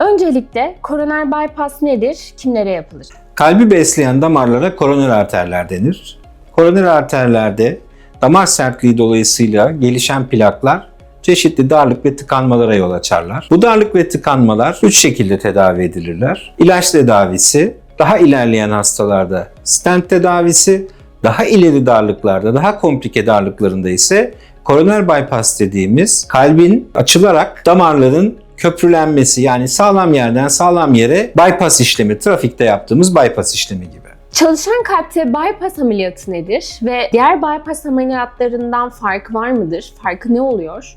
Öncelikle koroner bypass nedir? Kimlere yapılır? Kalbi besleyen damarlara koroner arterler denir. Koroner arterlerde damar sertliği dolayısıyla gelişen plaklar çeşitli darlık ve tıkanmalara yol açarlar. Bu darlık ve tıkanmalar 3 şekilde tedavi edilirler. İlaç tedavisi, daha ilerleyen hastalarda stent tedavisi, daha ileri darlıklarda, daha komplike darlıklarında ise koroner bypass dediğimiz kalbin açılarak damarların köprülenmesi yani sağlam yerden sağlam yere bypass işlemi, trafikte yaptığımız bypass işlemi gibi. Çalışan kalpte bypass ameliyatı nedir ve diğer bypass ameliyatlarından farkı var mıdır? Farkı ne oluyor?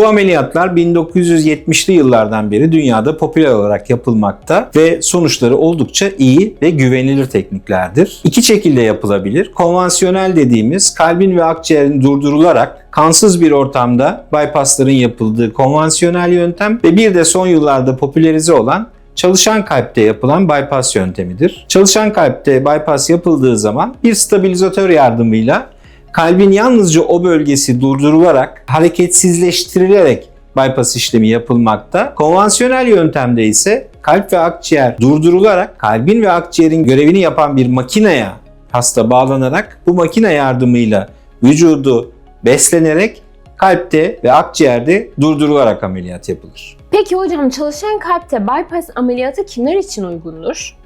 Bu ameliyatlar 1970'li yıllardan beri dünyada popüler olarak yapılmakta ve sonuçları oldukça iyi ve güvenilir tekniklerdir. İki şekilde yapılabilir. Konvansiyonel dediğimiz kalbin ve akciğerin durdurularak kansız bir ortamda bypassların yapıldığı konvansiyonel yöntem ve bir de son yıllarda popülerize olan çalışan kalpte yapılan bypass yöntemidir. Çalışan kalpte bypass yapıldığı zaman bir stabilizatör yardımıyla kalbin yalnızca o bölgesi durdurularak, hareketsizleştirilerek bypass işlemi yapılmakta. Konvansiyonel yöntemde ise kalp ve akciğer durdurularak kalbin ve akciğerin görevini yapan bir makineye hasta bağlanarak bu makine yardımıyla vücudu beslenerek kalpte ve akciğerde durdurularak ameliyat yapılır. Peki hocam çalışan kalpte bypass ameliyatı kimler için uygundur?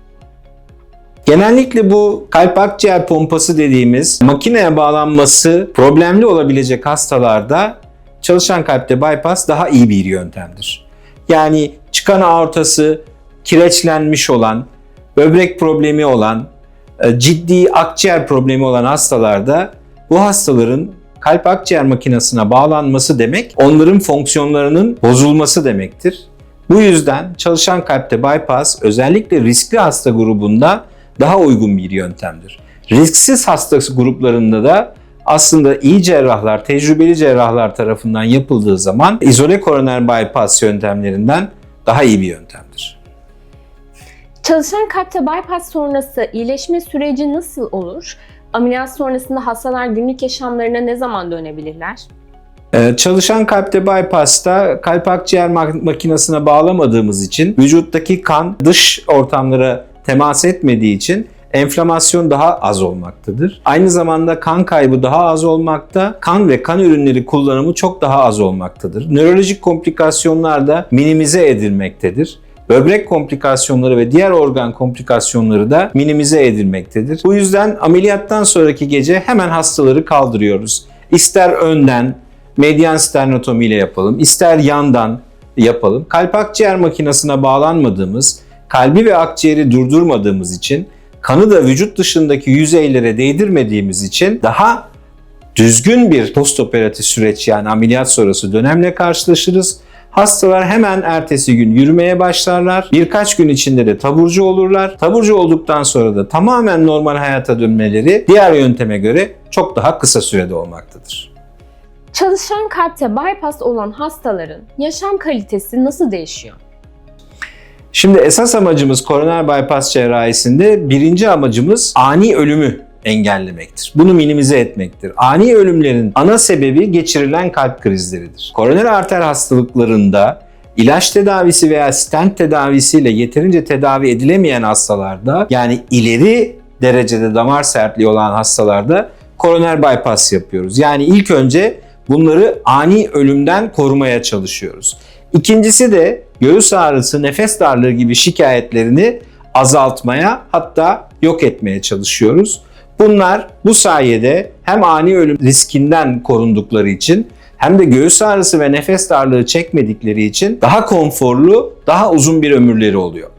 Genellikle bu kalp akciğer pompası dediğimiz makineye bağlanması problemli olabilecek hastalarda çalışan kalpte bypass daha iyi bir yöntemdir. Yani çıkan aortası kireçlenmiş olan, böbrek problemi olan, e, ciddi akciğer problemi olan hastalarda bu hastaların kalp akciğer makinesine bağlanması demek onların fonksiyonlarının bozulması demektir. Bu yüzden çalışan kalpte bypass özellikle riskli hasta grubunda daha uygun bir yöntemdir. Risksiz hasta gruplarında da aslında iyi cerrahlar, tecrübeli cerrahlar tarafından yapıldığı zaman izole koroner bypass yöntemlerinden daha iyi bir yöntemdir. Çalışan kalpte bypass sonrası iyileşme süreci nasıl olur? Ameliyat sonrasında hastalar günlük yaşamlarına ne zaman dönebilirler? Ee, Çalışan kalpte bypass'ta kalp akciğer mak- makinesine bağlamadığımız için vücuttaki kan dış ortamlara temas etmediği için enflamasyon daha az olmaktadır. Aynı zamanda kan kaybı daha az olmakta, kan ve kan ürünleri kullanımı çok daha az olmaktadır. Nörolojik komplikasyonlar da minimize edilmektedir. Böbrek komplikasyonları ve diğer organ komplikasyonları da minimize edilmektedir. Bu yüzden ameliyattan sonraki gece hemen hastaları kaldırıyoruz. İster önden, medyan sternotomi ile yapalım, ister yandan yapalım. Kalp akciğer makinesine bağlanmadığımız, kalbi ve akciğeri durdurmadığımız için, kanı da vücut dışındaki yüzeylere değdirmediğimiz için daha düzgün bir postoperatif süreç yani ameliyat sonrası dönemle karşılaşırız. Hastalar hemen ertesi gün yürümeye başlarlar. Birkaç gün içinde de taburcu olurlar. Taburcu olduktan sonra da tamamen normal hayata dönmeleri diğer yönteme göre çok daha kısa sürede olmaktadır. Çalışan kalpte bypass olan hastaların yaşam kalitesi nasıl değişiyor? Şimdi esas amacımız koroner bypass cerrahisinde birinci amacımız ani ölümü engellemektir. Bunu minimize etmektir. Ani ölümlerin ana sebebi geçirilen kalp krizleridir. Koroner arter hastalıklarında ilaç tedavisi veya stent tedavisiyle yeterince tedavi edilemeyen hastalarda yani ileri derecede damar sertliği olan hastalarda koroner bypass yapıyoruz. Yani ilk önce bunları ani ölümden korumaya çalışıyoruz. İkincisi de göğüs ağrısı, nefes darlığı gibi şikayetlerini azaltmaya hatta yok etmeye çalışıyoruz. Bunlar bu sayede hem ani ölüm riskinden korundukları için hem de göğüs ağrısı ve nefes darlığı çekmedikleri için daha konforlu, daha uzun bir ömürleri oluyor.